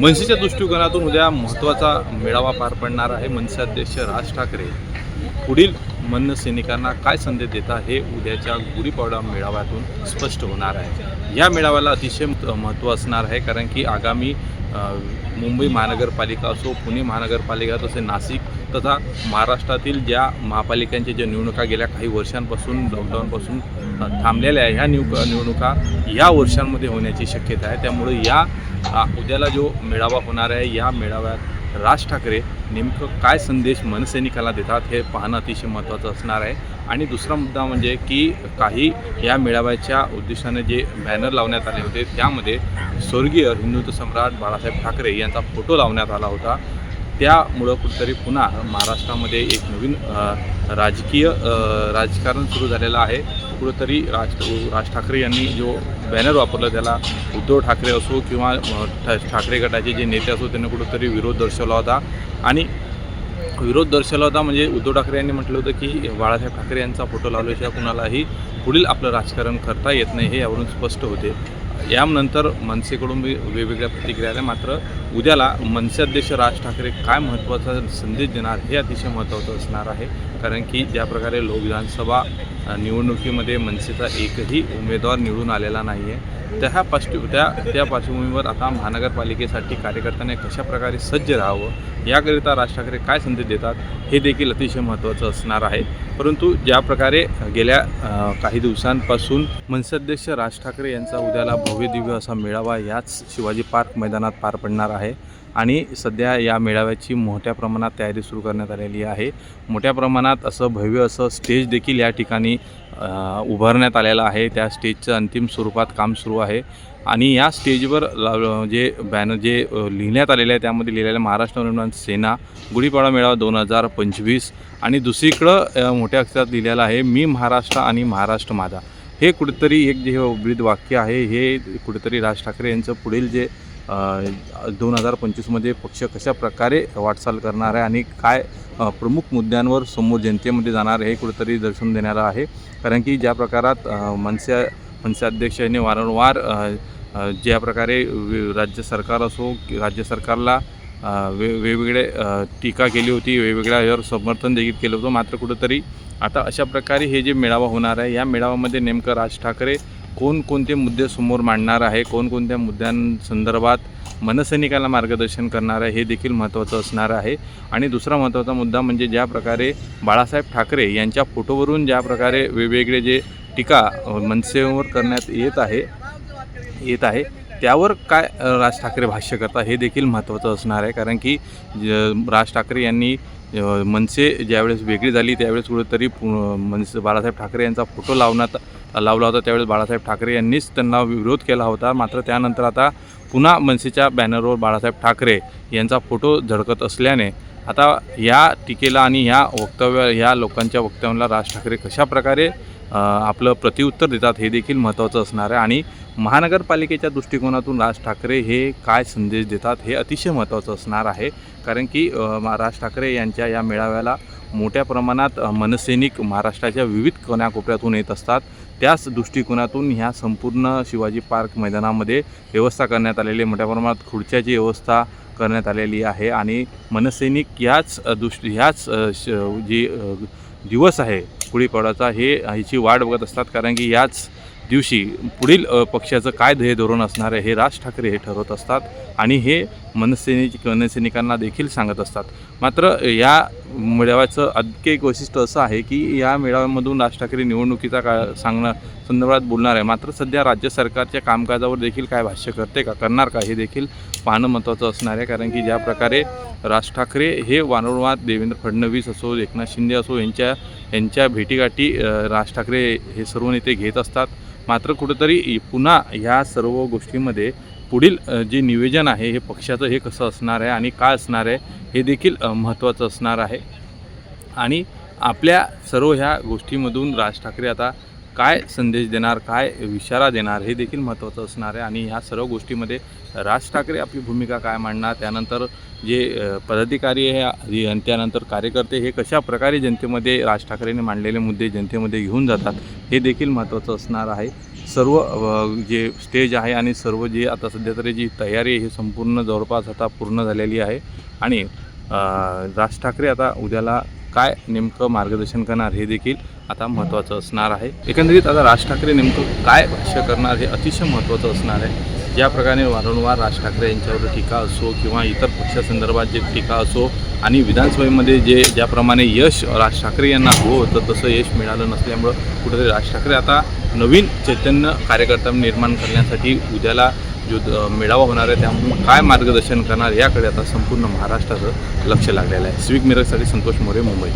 मनसेच्या दृष्टिकोनातून उद्या महत्त्वाचा मेळावा पार पडणार आहे. मनसे अध्यक्ष राज ठाकरे पुढील मन सैनिकांना काय संदेश देतात हे उद्याच्या गुढीपाडवा मेळाव्यातून स्पष्ट होणार आहे. या मेळाव्याला अतिशय महत्त्व असणार आहे कारण की आगामी मुंबई महानगरपालिका असो पुणे महानगरपालिका तसे नाशिक तथा महाराष्ट्रातील ज्या महापालिकांच्या ज्या निवडणुका गेल्या काही वर्षांपासून लॉकडाऊनपासून थांबलेल्या आहे ह्या निव निवडणुका या वर्षांमध्ये होण्याची शक्यता आहे. त्यामुळे या उद्याला जो मेळावा होणार आहे या मेळाव्यात राज ठाकरे नेमकं काय संदेश मनसैनिकाला देतात हे पाहणं अतिशय महत्त्वाचं असणार आहे. आणि दुसरा मुद्दा म्हणजे की काही या मेळाव्याच्या उद्देशाने जे बॅनर लावण्यात आले होते त्यामध्ये स्वर्गीय हिंदुत्व सम्राट बाळासाहेब ठाकरे यांचा फोटो लावण्यात आला होता. त्यामुळं कुठेतरी पुन्हा महाराष्ट्रामध्ये एक नवीन राजकीय राजकारण सुरू झालेलं आहे. कुठंतरी राज राज ठाकरे यांनी जो बॅनर वापरला त्याला उद्धव ठाकरे असो किंवा ठाकरे गटाचे जे नेते असो त्यांनी कुठंतरी विरोध दर्शवला होता. आणि विरोध दर्शवला होता म्हणजे उद्धव ठाकरे यांनी म्हटलं होतं की बाळासाहेब ठाकरे यांचा फोटो लावल्याशिवाय कुणालाही पुढील आपलं राजकारण करता येत नाही हे यावरून स्पष्ट होते. यानंतर मनसेकडून मी वेगवेगळ्या प्रतिक्रिया आल्या. मात्र उद्याला मनसे अध्यक्ष राज ठाकरे काय महत्त्वाचा संदेश देणार हे अतिशय महत्त्वाचं असणार आहे. कारण की ज्या प्रकारे लोक विधानसभा निवडणुकीमध्ये मनसेचा एकही उमेदवार निवडून आलेला नाही आहे त्या पार्श्व त्या त्या पार्श्वभूमीवर आता महानगरपालिकेसाठी कार्यकर्त्यांनी कशाप्रकारे सज्ज राहावं याकरिता राज ठाकरे काय संदेश देतात हे देखील अतिशय महत्त्वाचं असणार आहे. परंतु ज्या प्रकारे गेल्या काही दिवसांपासून मनसे अध्यक्ष राज ठाकरे यांचा उद्याला भव्य दिव्य असा मेळावा याच शिवाजी पार्क मैदानात पार पडणार आहे. आणि सध्या या मेळाव्याची मोठ्या प्रमाणात तयारी सुरू करण्यात आलेली आहे. मोठ्या प्रमाणात असं भव्य असं स्टेज देखील या ठिकाणी उभारण्यात आलेलं आहे. त्या स्टेजचं अंतिम स्वरूपात काम सुरू आहे. आणि या स्टेजवर जे बॅनर जे लिहिण्यात आलेलं आहे त्यामध्ये लिहिलेलं आहे महाराष्ट्र नवनिर्माण सेना गुढीपाडा मेळावा दोन हजार पंचवीस आणि दुसरीकडं मोठ्या अक्षरात लिहिलेलं आहे मी महाराष्ट्र आणि महाराष्ट्र माझा. हे कुठेतरी एक जे हे उब्रीद वाक्य आहे हे कुठेतरी राज ठाकरे यांचं पुढील जे दोन हजार पंचवीसमध्ये पक्ष कशा प्रकारे वाटचाल करणार आहे आणि काय प्रमुख मुद्द्यांवर समोर जनतेमध्ये जाणार आहे हे कुठेतरी दर्शन देणारं आहे. कारण की ज्या प्रकारात मनसे मनसे अध्यक्षाने वारंवार ज्या प्रकारे राज्य सरकार असो की राज्य सरकारला वे वेगवेगळे टीका केली होती वेगवेगळ्या यावर समर्थन देखील केलं होतं मात्र कुठंतरी आता अशा प्रकारे हे जे मेळावा होणार आहे या मेळाव्यामध्ये नेमकं राज ठाकरे कोणकोणते मुद्दे समोर मांडणार आहे कोणकोणत्या मुद्द्यांसंदर्भात मनसैनिकाला मार्गदर्शन करणार आहे हे देखील महत्त्वाचं असणार आहे. आणि दुसरा महत्त्वाचा मुद्दा म्हणजे ज्या प्रकारे बाळासाहेब ठाकरे यांच्या फोटोवरून ज्या प्रकारे वेगवेगळे जे टीका मनसेवर करण्यात येत आहे येत आहे त्यावर काय राज ठाकरे भाष्य करतात हे देखील महत्त्वाचं असणार आहे. कारण की राज ठाकरे यांनी मनसे ज्यावेळेस वेगळी झाली त्यावेळेस कुठेतरी पु- मनसे बाळासाहेब ठाकरे यांचा फोटो लावण्यात लावला होता. त्यावेळेस बाळासाहेब ठाकरे यांनीच त्यांना विरोध केला होता. मात्र त्यानंतर आता पुन्हा मनसेच्या बॅनरवर बाळासाहेब ठाकरे यांचा फोटो झळकत असल्याने आता या टीकेला आणि ह्या वक्तव्य ह्या लोकांच्या वक्तव्याला राज ठाकरे कशा प्रकारे आपलं प्रतिउत्तर देतात हे देखील महत्त्वाचं असणार आहे. आणि महानगरपालिकेच्या दृष्टिकोनातून राज ठाकरे हे काय संदेश देतात हे अतिशय महत्त्वाचं असणार आहे. कारण की राज ठाकरे यांच्या या मेळाव्याला मोठ्या प्रमाणात मनसैनिक महाराष्ट्राच्या विविध कोण्याकोपऱ्यातून येत असतात. त्याच दृष्टिकोनातून ह्या संपूर्ण शिवाजी पार्क मैदानामध्ये व्यवस्था करण्यात आलेली आहे. मोठ्या प्रमाणात खुर्च्याची व्यवस्था करण्यात आलेली आहे आणि मनसैनिक याच अ, दृष्टी ह्याच श जी दिवस आहे गुढीपाडाचा हे ह्याची वाट बघत असतात. कारण की याच दिवशी पुढील पक्षाचं काय ध्येय धोरण असणार आहे हे राज ठाकरे हे ठरवत असतात. आणि हे मनसैनिक मनसैनिकांना देखील सांगत असतात. मात्र या मेळाव्याचं आणखी एक वैशिष्ट्य असं आहे की या मेळाव्यामधून राज ठाकरे निवडणुकीचा का सांगणं संदर्भात बोलणार आहे. मात्र सध्या राज्य सरकारच्या कामकाजावर देखील काय भाष्य करते का करणार का हे देखील पाहणं महत्त्वाचं असणार आहे. कारण की ज्या प्रकारे राज ठाकरे हे वारंवार देवेंद्र फडणवीस असो एकनाथ शिंदे असो यांच्या यांच्या भेटीगाठी राज ठाकरे हे सर्व नेते घेत असतात. मात्र कुठंतरी पुन्हा ह्या सर्व गोष्टीमध्ये पुढील जे नियोजन आहे हे पक्षाचं हे कसं असणार आहे आणि काय असणार आहे हे देखील महत्त्वाचं असणार आहे. आणि आपल्या सर्व ह्या गोष्टीमधून राज ठाकरे आता काय संदेश देणार काय इशारा देणार हे देखील महत्त्वाचं असणार आहे. आणि ह्या सर्व गोष्टीमध्ये राज ठाकरे आपली भूमिका काय मांडणार त्यानंतर जे पदाधिकारी आहे आणि त्यानंतर कार्यकर्ते हे कशा प्रकारे जनतेमध्ये राज ठाकरेंनी मांडलेले मुद्दे जनतेमध्ये घेऊन जातात हे देखील महत्त्वाचं असणार आहे. सर्व जे स्टेज आहे आणि सर्व जे आता सध्या तरी जी तयारी आहे ही संपूर्ण जवळपास आता पूर्ण झालेली आहे. आणि राज ठाकरे आता उद्याला काय नेमकं मार्गदर्शन करणार हे देखील आता महत्त्वाचं असणार आहे. एकंदरीत आता राज ठाकरे नेमकं काय भाष्य करणार हे अतिशय महत्त्वाचं असणार आहे. ज्या प्रकारे वारंवार राज ठाकरे यांच्यावर टीका असो किंवा इतर पक्षासंदर्भात जे टीका असो आणि विधानसभेमध्ये जे ज्याप्रमाणे यश राज ठाकरे यांना हवं होतं तसं यश मिळालं नसल्यामुळं कुठेतरी राज ठाकरे आता नवीन चैतन्य कार्यकर्ता निर्माण करण्यासाठी उद्याला जो मेळावा होणार आहे. त्यामुळे काय मार्गदर्शन करणार याकडे आता संपूर्ण महाराष्ट्राचं लक्ष लागलेलं आहे. स्विक मिरजसाठी संतोष मोरे मुंबई.